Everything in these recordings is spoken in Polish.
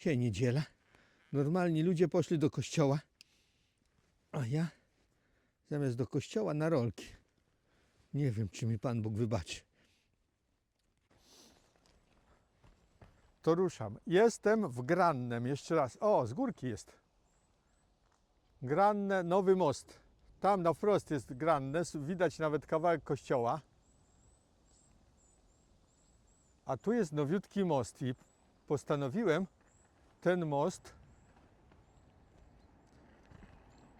Dzisiaj niedziela. Normalni ludzie poszli do kościoła. A ja zamiast do kościoła na rolki. Nie wiem, czy mi Pan Bóg wybaczy. To ruszam. Jestem w Grannem. Jeszcze raz. O, z górki jest. Granne, nowy most. Tam na wprost jest Granne. Widać nawet kawałek kościoła. A tu jest nowiutki most i postanowiłem ten most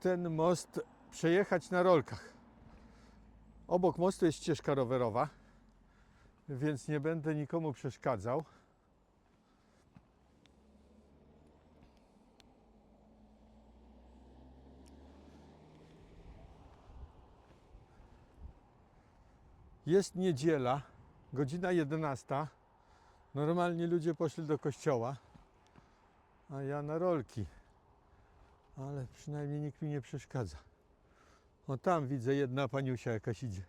ten most przejechać na rolkach. Obok mostu jest ścieżka rowerowa, więc nie będę nikomu przeszkadzał. Jest niedziela, godzina 11. Normalnie ludzie poszli do kościoła, a ja na rolki. Ale przynajmniej nikt mi nie przeszkadza. O tam widzę jedna paniusia jakaś idzie.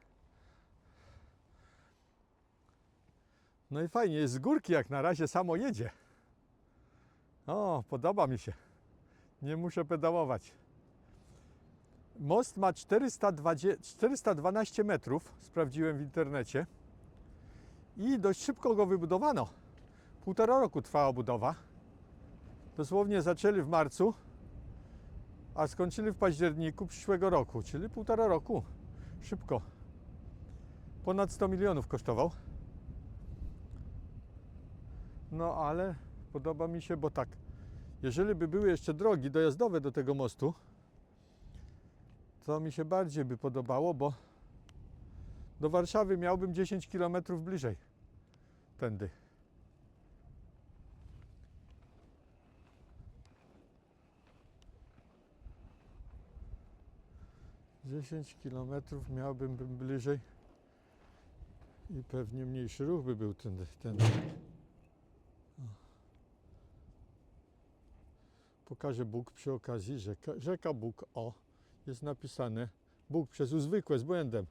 No i fajnie, jest z górki jak na razie samo jedzie. O, podoba mi się. Nie muszę pedałować. Most ma 420, 412 metrów, sprawdziłem w internecie. I dość szybko go wybudowano. Półtora roku trwała budowa. Dosłownie zaczęli w marcu, a skończyli w październiku przyszłego roku, czyli półtora roku. Szybko. Ponad 100 milionów kosztował. No ale podoba mi się, bo tak, jeżeli by były jeszcze drogi dojazdowe do tego mostu, to mi się bardziej by podobało, bo do Warszawy miałbym 10 km bliżej tędy. Dziesięć kilometrów miałbym bym bliżej i pewnie mniejszy ruch by był tędy. O. Pokażę Bóg przy okazji, rzeka, rzeka Bóg, o, jest napisane Bóg przez U zwykłe z błędem.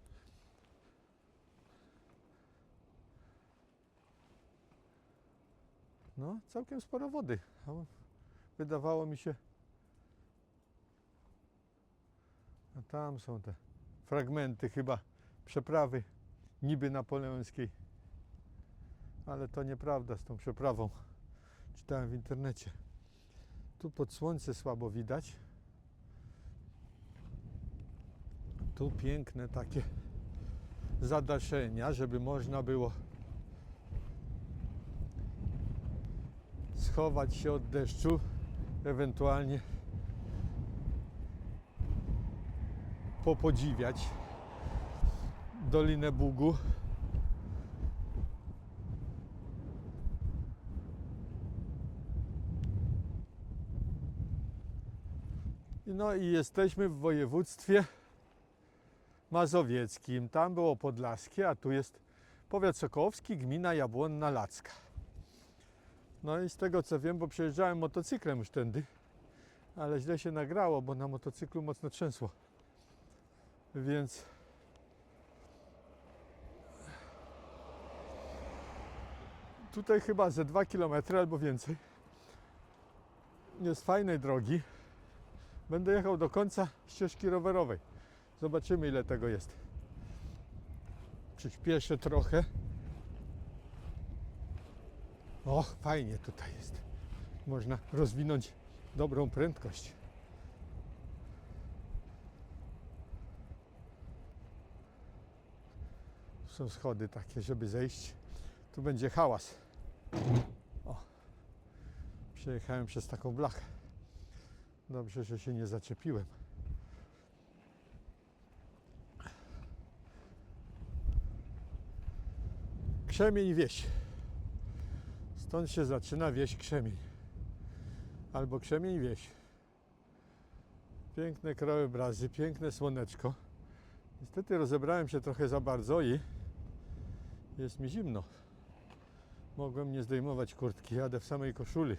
No, całkiem sporo wody. Wydawało mi się. A tam są te fragmenty chyba przeprawy niby napoleońskiej. Ale to nieprawda z tą przeprawą. Czytałem w internecie. Tu pod słońce słabo widać. Tu piękne takie zadaszenia, żeby można było schować się od deszczu, ewentualnie popodziwiać Dolinę Bugu. No i jesteśmy w województwie mazowieckim. Tam było podlaskie, a tu jest powiat sokołowski, gmina Jabłonna Lacka. No i z tego co wiem, bo przejeżdżałem motocyklem już tędy, ale źle się nagrało, bo na motocyklu mocno trzęsło. Więc tutaj chyba ze 2 km albo więcej jest fajnej drogi. Będę jechał do końca ścieżki rowerowej. Zobaczymy ile tego jest. Przyspieszę trochę. O, fajnie tutaj jest. Można rozwinąć dobrą prędkość. Są schody takie, żeby zejść. Tu będzie hałas. O, przejechałem przez taką blachę. Dobrze, że się nie zaczepiłem. Krzemień wieś. Stąd się zaczyna wieś Krzemień. Albo Krzemień wieś. Piękne krajobrazy, piękne słoneczko. Niestety rozebrałem się trochę za bardzo i jest mi zimno. Mogłem nie zdejmować kurtki, jadę w samej koszuli.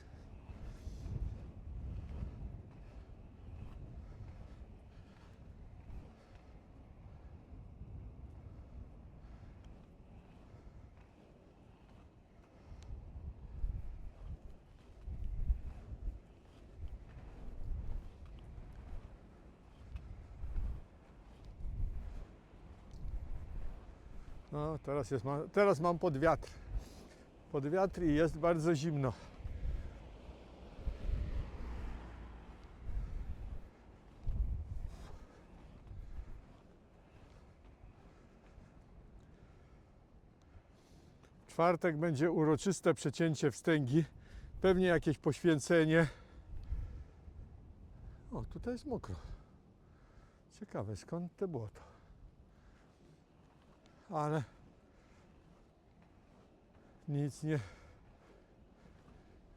No, teraz, jest, teraz mam pod wiatr. Pod wiatr i jest bardzo zimno. W czwartek będzie uroczyste przecięcie wstęgi. Pewnie jakieś poświęcenie. O, tutaj jest mokro. Ciekawe, skąd te błoto. Ale nic nie.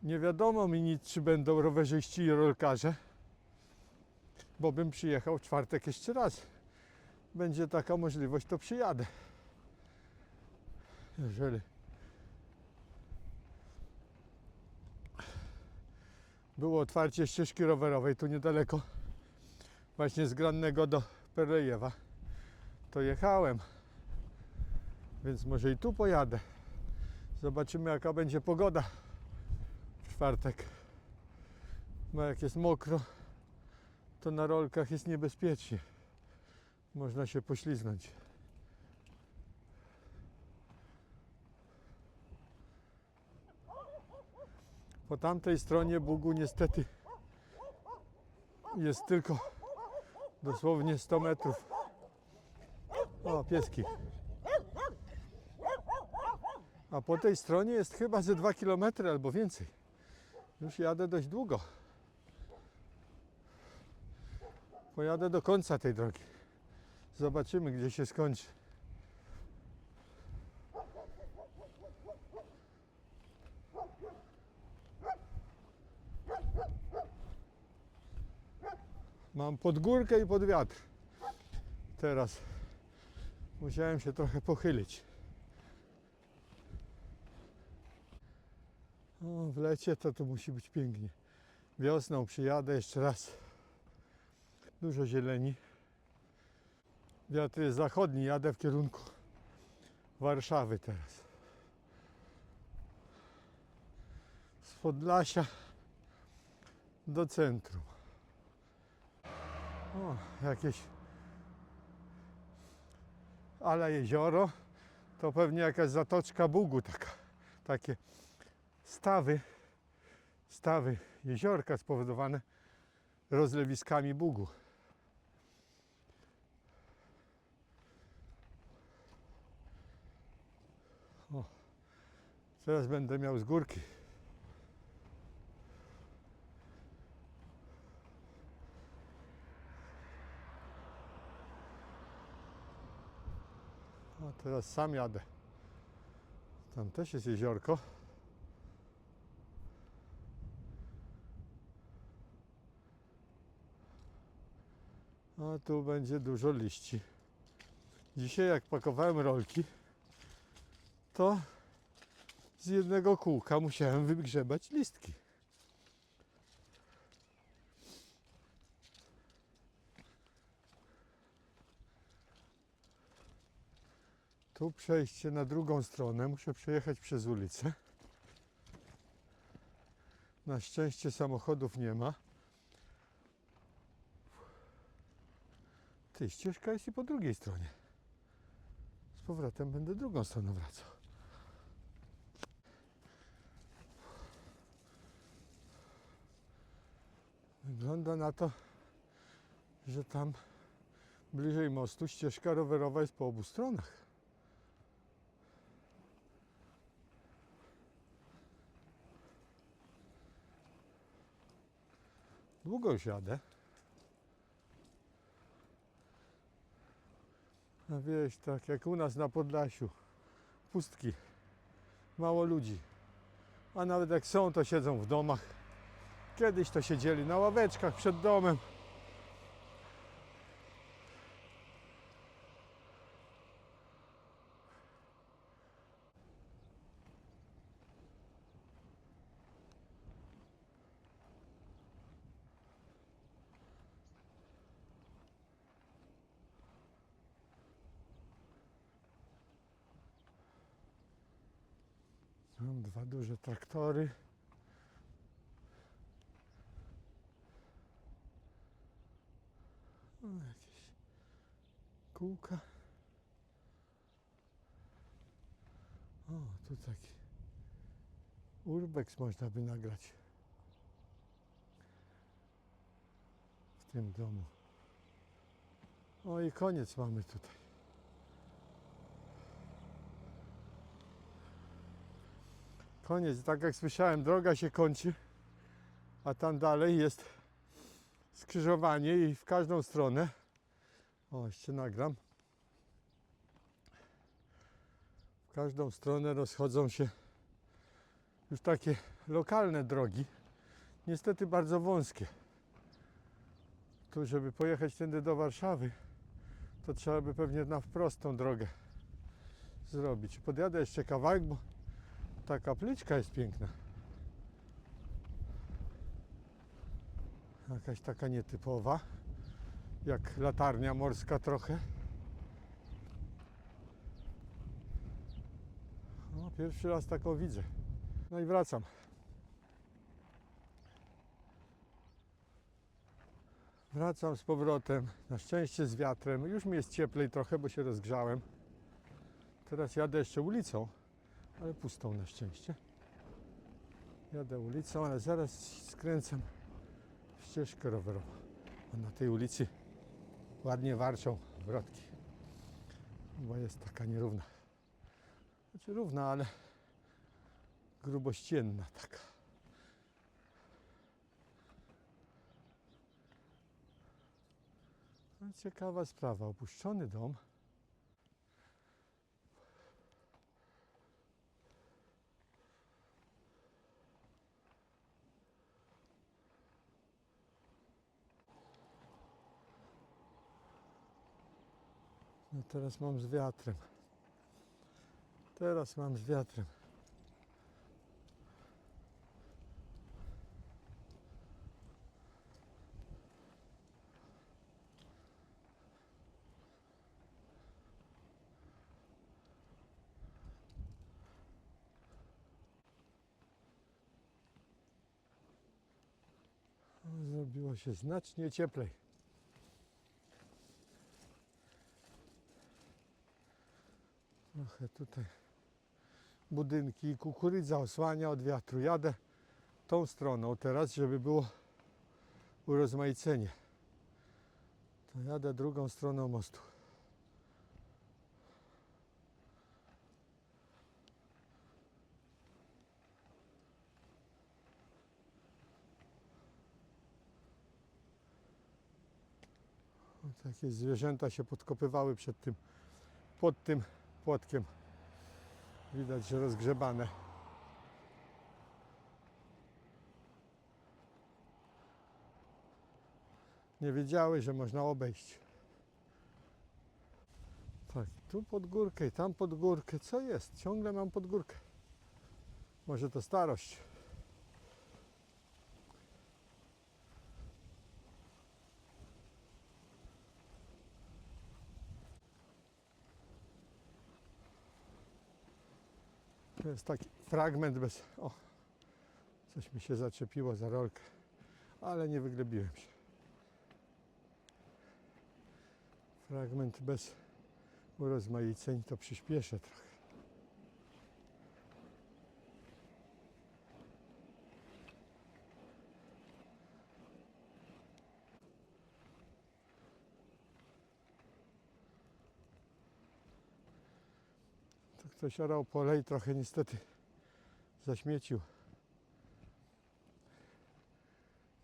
Nie wiadomo mi nic, czy będą rowerzyści i rolkarze, bo bym przyjechał w czwartek jeszcze raz. Będzie taka możliwość, to przyjadę. Jeżeli było otwarcie ścieżki rowerowej tu niedaleko, właśnie z Grannego do Perlejewa, to jechałem. Więc może i tu pojadę. Zobaczymy jaka będzie pogoda w czwartek. Bo jak jest mokro, to na rolkach jest niebezpiecznie. Można się pośliznąć. Po tamtej stronie Bugu niestety jest tylko dosłownie 100 metrów. O, pieski. A po tej stronie jest chyba ze 2 km albo więcej. Już jadę dość długo. Pojadę do końca tej drogi. Zobaczymy, gdzie się skończy. Mam pod górkę i pod wiatr. Teraz musiałem się trochę pochylić. O, w lecie to to musi być pięknie. Wiosną przyjadę jeszcze raz. Dużo zieleni. Wiatr jest zachodni, jadę w kierunku Warszawy teraz. Z Podlasia do centrum. O, jakieś ale jezioro to pewnie jakaś zatoczka Bugu taka. Takie stawy, stawy jeziorka spowodowane rozlewiskami Bugu. O, teraz będę miał z górki. A teraz sam jadę. Tam też jest jeziorko. A tu będzie dużo liści. Dzisiaj jak pakowałem rolki, to z jednego kółka musiałem wygrzebać listki. Tu przejście na drugą stronę, muszę przejechać przez ulicę. Na szczęście samochodów nie ma. Ty, ścieżka jest i po drugiej stronie. Z powrotem będę drugą stroną wracał. Wygląda na to, że tam bliżej mostu ścieżka rowerowa jest po obu stronach. Długo już jadę. A wieś, tak jak u nas na Podlasiu. Pustki. Mało ludzi. A nawet jak są, to siedzą w domach. Kiedyś to siedzieli na ławeczkach przed domem. Mam dwa duże traktory. O, jakieś kółka. O, tu taki urbex można by nagrać w tym domu. O i koniec mamy tutaj. Koniec, tak jak słyszałem, droga się kończy, a tam dalej jest skrzyżowanie i w każdą stronę. O, jeszcze nagram. W każdą stronę rozchodzą się już takie lokalne drogi. Niestety bardzo wąskie. Tu, żeby pojechać tędy do Warszawy, to trzeba by pewnie na wprost tą drogę zrobić. Podjadę jeszcze kawałek, bo ta kapliczka jest piękna. Jakaś taka nietypowa, jak latarnia morska trochę. No, pierwszy raz taką widzę. No i wracam. Wracam z powrotem, na szczęście z wiatrem. Już mi jest cieplej trochę, bo się rozgrzałem. Teraz jadę jeszcze ulicą, ale pustą na szczęście. Jadę ulicą, ale zaraz skręcam w ścieżkę rowerową. A na tej ulicy ładnie warczą wrotki, bo jest taka nierówna. Znaczy równa, ale grubościenna taka. No, ciekawa sprawa, opuszczony dom. No teraz mam z wiatrem. Teraz mam z wiatrem. Zrobiło się znacznie cieplej. Trochę tutaj budynki i kukurydza osłania od wiatru. Jadę tą stroną teraz, żeby było urozmaicenie. To jadę drugą stroną mostu. Takie zwierzęta się podkopywały przed tym, pod tym płotkiem. Widać, że rozgrzebane. Nie wiedziały, że można obejść. Tak, tu pod górkę i tam pod górkę. Co jest? Ciągle mam pod górkę. Może to starość. Jest taki fragment bez... O, coś mi się zaczepiło za rolkę, ale nie wyglebiłem się. Fragment bez urozmaiceń, to przyspieszę trochę. Orał pole i trochę niestety zaśmiecił.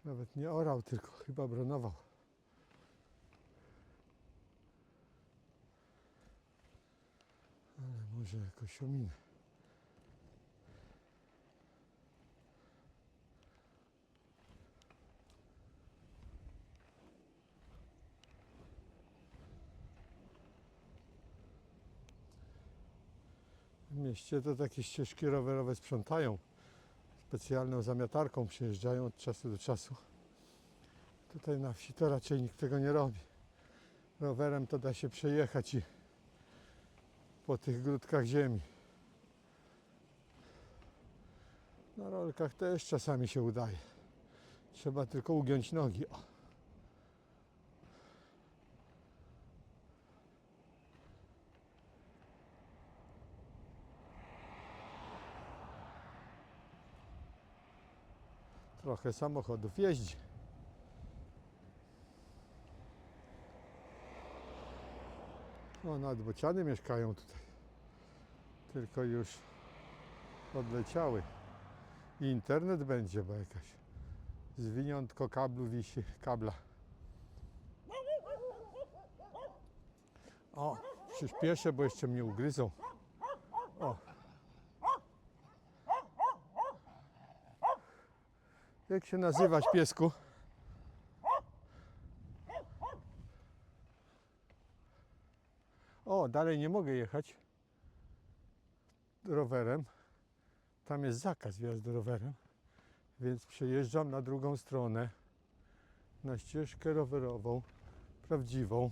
Nawet nie orał, tylko chyba bronował. Ale może jakoś ominę. Mieście to takie ścieżki rowerowe sprzątają. Specjalną zamiatarką przyjeżdżają od czasu do czasu. Tutaj na wsi to raczej nikt tego nie robi. Rowerem to da się przejechać i po tych grudkach ziemi. Na rolkach też czasami się udaje. Trzeba tylko ugiąć nogi. O. Trochę samochodów jeździ. O, nadbociany mieszkają tutaj. Tylko już odleciały. I internet będzie, bo jakaś zwiniątko kablu wisi, kabla. O, przyspieszę, bo jeszcze mnie ugryzą. O. Jak się nazywasz, piesku? O, dalej nie mogę jechać rowerem. Tam jest zakaz wjazdu rowerem, więc przejeżdżam na drugą stronę, na ścieżkę rowerową, prawdziwą,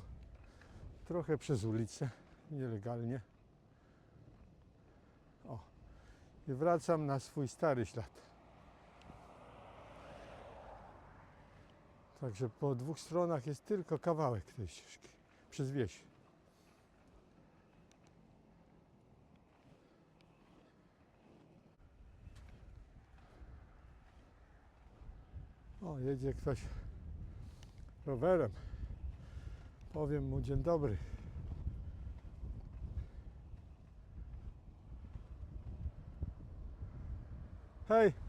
trochę przez ulicę, nielegalnie. O, i wracam na swój stary ślad. Także po dwóch stronach jest tylko kawałek tej ścieżki przez wieś. O, jedzie ktoś rowerem. Powiem mu dzień dobry. Hej!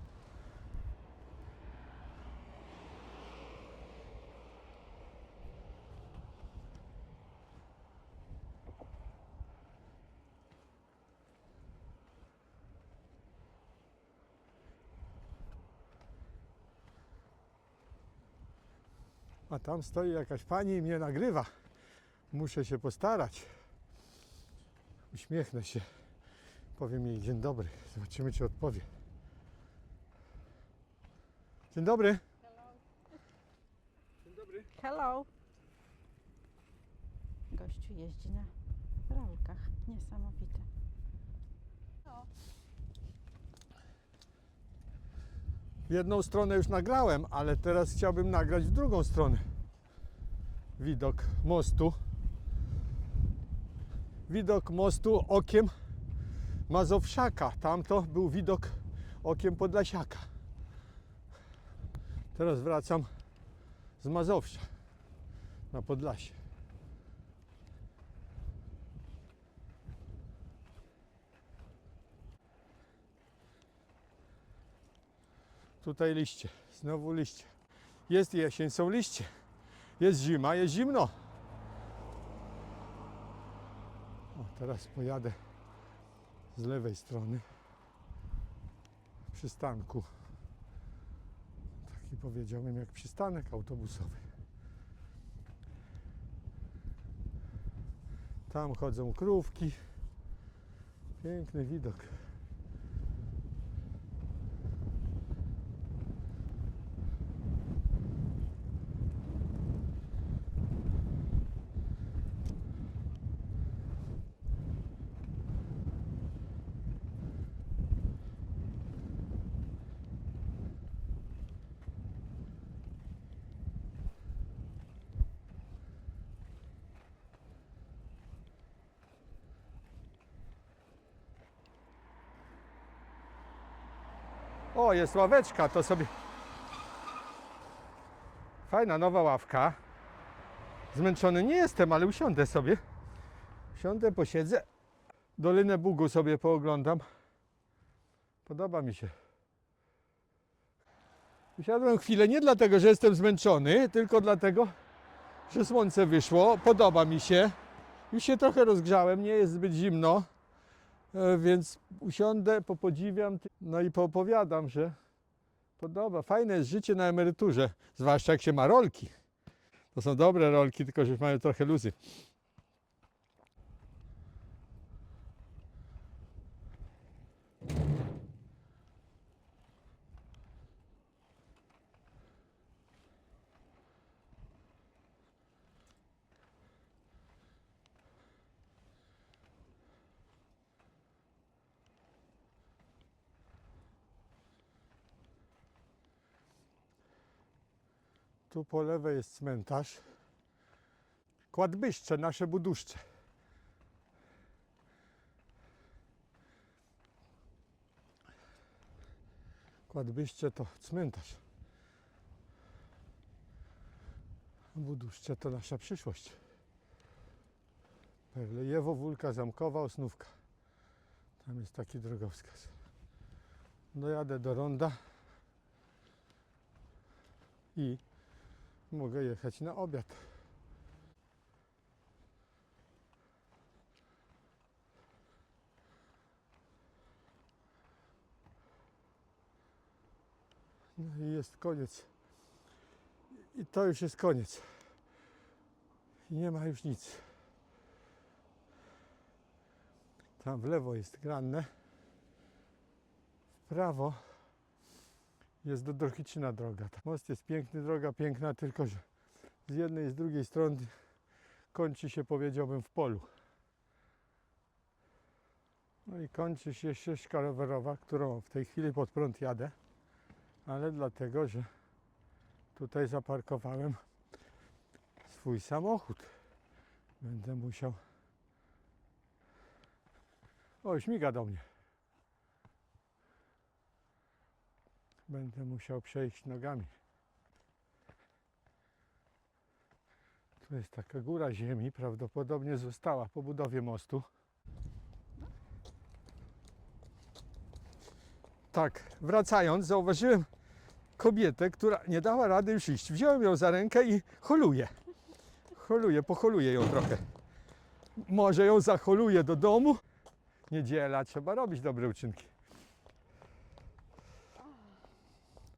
A tam stoi jakaś pani i mnie nagrywa. Muszę się postarać. Uśmiechnę się. Powiem jej dzień dobry. Zobaczymy, czy odpowie. Dzień dobry. Dzień dobry. Hello. Gościu jeździ na rolkach. Niesamowite. Jedną stronę już nagrałem, ale teraz chciałbym nagrać w drugą stronę. Widok mostu. Widok mostu okiem Mazowszaka. Tamto był widok okiem Podlasiaka. Teraz wracam z Mazowsza na Podlasie. Tutaj liście, znowu liście. Jest jesień, są liście. Jest zima, jest zimno. O, teraz pojadę z lewej strony przystanku. Taki powiedziałbym jak przystanek autobusowy. Tam chodzą krówki. Piękny widok. O, jest ławeczka, to sobie. Fajna nowa ławka. Zmęczony nie jestem, ale usiądę sobie. Usiądę, posiedzę. Dolinę Bugu sobie pooglądam. Podoba mi się. Usiadłem chwilę nie dlatego, że jestem zmęczony, tylko dlatego, że słońce wyszło. Podoba mi się. Już się trochę rozgrzałem, nie jest zbyt zimno. E, Więc usiądę, popodziwiam, no i poopowiadam, że podoba. Fajne jest życie na emeryturze, zwłaszcza jak się ma rolki. To są dobre rolki, tylko że mają trochę luzy. Tu po lewej jest cmentarz. Kładbyszcze, nasze buduszcze. Kładbyście to cmentarz. Buduszcze to nasza przyszłość. Perlejewo, Wólka Zamkowa, Osnówka. Tam jest taki drogowskaz. Dojadę do ronda i mogę jechać na obiad. No i jest koniec. I to już jest koniec. I nie ma już nic. Tam w lewo jest Granne. W prawo jest do Drohiczyna droga. Most jest piękny, droga piękna, tylko że z jednej i z drugiej strony kończy się, powiedziałbym, w polu. No i kończy się ścieżka rowerowa, którą w tej chwili pod prąd jadę, ale dlatego, że tutaj zaparkowałem swój samochód. Będę musiał. O, śmiga do mnie. Będę musiał przejść nogami. Tu jest taka góra ziemi, prawdopodobnie została po budowie mostu. Tak, wracając, zauważyłem kobietę, która nie dała rady już iść. Wziąłem ją za rękę i holuję. Holuję, pocholuję ją trochę. Może ją zaholuję do domu. Niedziela, trzeba robić dobre uczynki.